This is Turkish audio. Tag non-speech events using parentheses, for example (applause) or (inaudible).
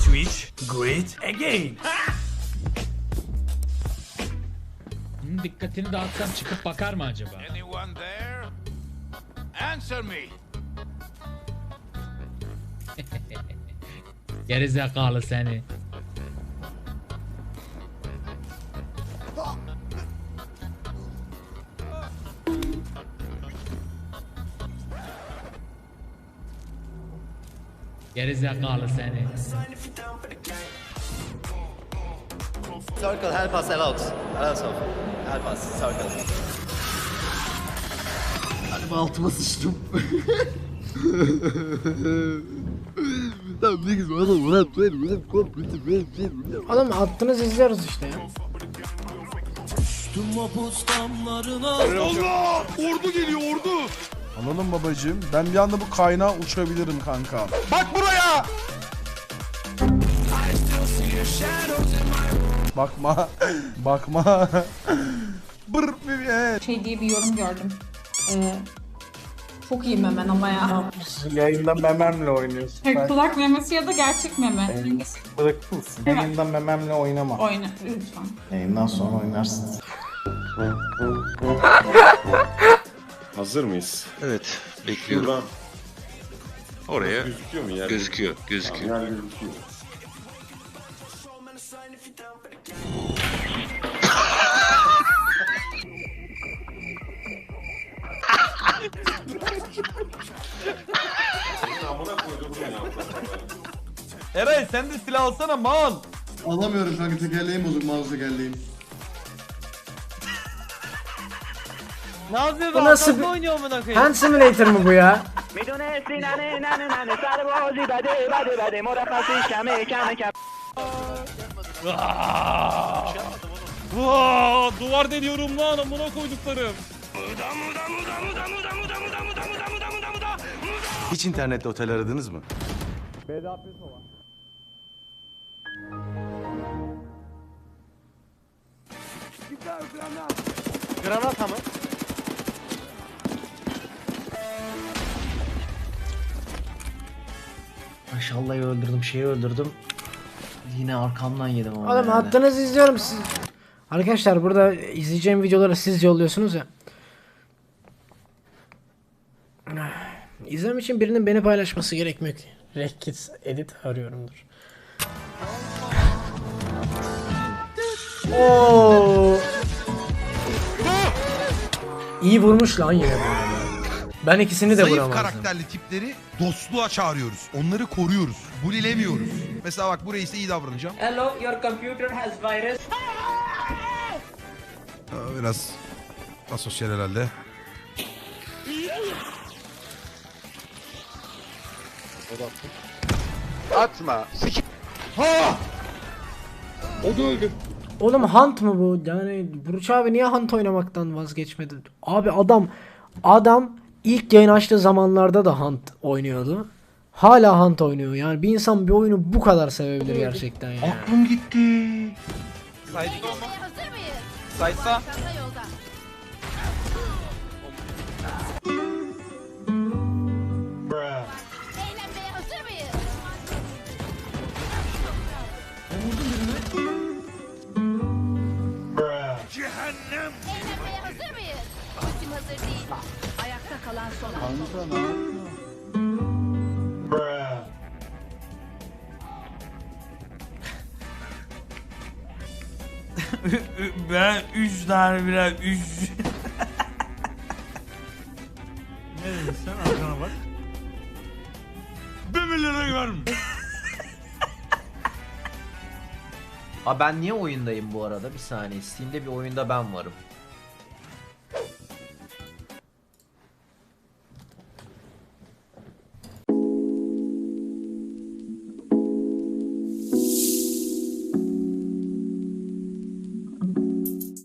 Twitch, great again. Hmm, dikkatini dağıtsam çıkıp bakar mı acaba? Anyone there? Answer me. (laughs) Gerizekalı seni. Gerizekalı seni. Circle, help us. Help us. Help us, circle. Altıma sıçtım. (laughs) Tamam ne güzel oğlum ulan benim benim komplitim benim benim. Oğlum attınız izliyoruz işte ya. Allah! Ordu geliyor ordu. Anladım babacığım. Ben bir anda bu kaynağa uçabilirim kanka. Bak buraya. Bakma. (laughs) Bakma. (laughs) Bır şey diye bir yorum gördüm. Ee, çok iyi memen ama ya. Yayında mememle oynuyorsun. Hayır, kulak memesi ya da gerçek meme. Bırakır mısın? Evet. Yayında mememle oynama. Oyna lütfen. Yayından sonra oynarsın. (laughs) Hazır mıyız? Evet, bekliyorum. Buradan Oraya gözüküyor mu yer? gözüküyor, gözüküyor. Yer gözüküyor. Eray sen de silah alsana mal. Alamıyorum kanka tekerleğim bozuk mouse tekerleğim. Ne yapıyor Bu nasıl bir... oynuyor amına koyayım? Hand Simulator mı bu ya? Vaa, duvar deniyorum lan amına koyduklarım. Hiç internette otel aradınız mı? Granata mı? Maşallah öldürdüm, şeyi öldürdüm. Yine arkamdan yedim ama. Oğlum yani. attınız izliyorum siz. Arkadaşlar burada izleyeceğim videoları siz yolluyorsunuz ya. İzlem için birinin beni paylaşması gerekmiyor ki. Rekkit edit arıyorumdur. Oo. İyi vurmuş lan yine bu. Ben ikisini de Zayıf vuramazdım. karakterli tipleri dostluğa çağırıyoruz. Onları koruyoruz. Bulilemiyoruz. Mesela bak buraya ise iyi davranacağım. Hello, your computer has virus. Aa, Biraz asosyal herhalde. Atma. Oğlum Hunt mı bu? Yani Burç abi niye Hunt oynamaktan vazgeçmedi? Abi adam adam ilk yayın açtığı zamanlarda da Hunt oynuyordu. Hala Hunt oynuyor. Yani bir insan bir oyunu bu kadar sevebilir gerçekten ya. Aklım gitti. Saysa. Eğlenmeye hazır mıyız? Eğlenmeye hazır mıyız? Ultim hazır değil. Kalan son (laughs) ben 3 tane birer 3. ne dedin sen arkana bak. 1 milyona görmüş. Aa ben niye oyundayım bu arada? Bir saniye. Steam'de bir oyunda ben varım.